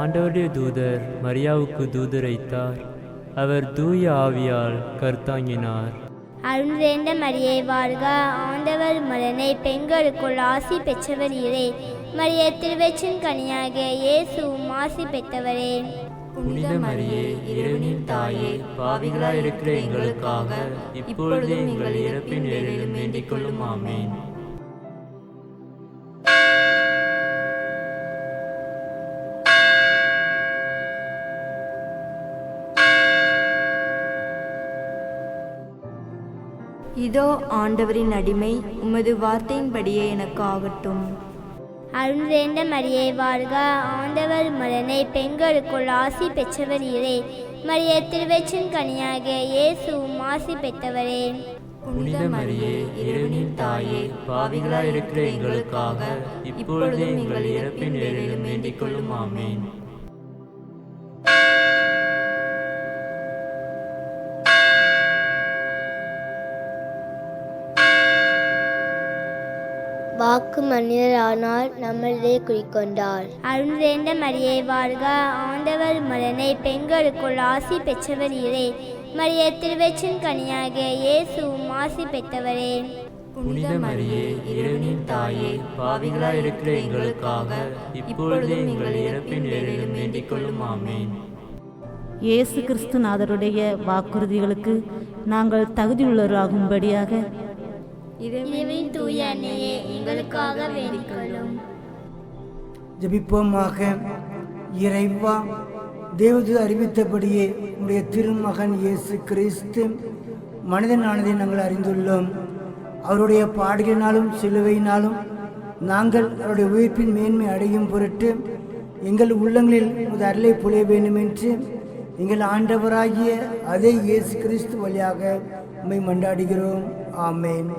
ஆண்டவருடைய தூதர் மரியாவுக்கு தூதரைத்தார். அவர் தூய ஆவியால் கர்த்தாங்கினார். அருள்வேண்ட மரியே வாழ்க. ஆண்டவர் மலனை பெண்களுக்குள் ஆசி பெற்றவர் இறை மரிய திருவச்சின் கனியாக இயேசுவும் ஆசி பெற்றவரே. புனித மரியே இறைவனின் தாயே பாவிகளாய் இருக்கிற எங்களுக்காக இப்பொழுது எங்கள் இறப்பின் வேளையிலும் வேண்டிக் கொள்ளும். ஆமேன். இதோ ஆண்டவரின் அடிமை உமது வார்த்தையின்படியே எனக்கு ஆகட்டும் அருள்வேண்ட மரியே வாழ்க. ஆண்டவர் மலனை பெண்களுக்குள் ஆசி பெற்றவர் இறை மரிய திருவச்சின் கனியாக இயேசுவும் ஆசி பெற்றவரே. புனித மரியே இறைவனின் தாயே பாவிகளாய் இருக்கிற எங்களுக்காக இப்பொழுது எங்கள் இறப்பின் வேளையிலும் வேண்டிக் கொள்ளும் ஆமேன் வாக்கு மனிதரானால் நம்மளே குறிக்கொண்டார். அருள்வேண்ட மரியே வாழ்க. ஆண்டவர் மலனை பெண்களுக்குள் ஆசி பெற்றவர் இறை மரிய திருவச்சின் கனியாக இயேசுவும் ஆசி பெற்றவரே. புனித மரியே இறைவனின் தாயே பாவிகளாய் இருக்கிற எங்களுக்காக இப்பொழுது எங்கள் இறப்பின் வேளையிலும் வேண்டிக் கொள்ளும் ஆமேன். இயேசு கிறிஸ்துநாதருடைய வாக்குறுதிகளுக்கு நாங்கள் தகுதியுள்ளவராகும்படியாக இறைவனின் தூய அன்னையே எங்களுக்காக வேண்டிக்கொள்ளும். ஜபிப்போமாக. இறைவா தேவது அறிவித்தபடியே உடைய திருமகன் இயேசு கிறிஸ்து மனிதனானதை நாங்கள் அறிந்துள்ளோம். அவருடைய பாடுகளினாலும் சிலுவையினாலும் நாங்கள் அவருடைய உயிர்ப்பின் மேன்மை அடையும் பொருட்டு எங்கள் உள்ளங்களில் உமது அருளை புலிய வேண்டும் என்று எங்கள் ஆண்டவராகிய அதே இயேசு கிறிஸ்து வழியாக உண்மை மண்டாடுகிறோம் ஆமேன்.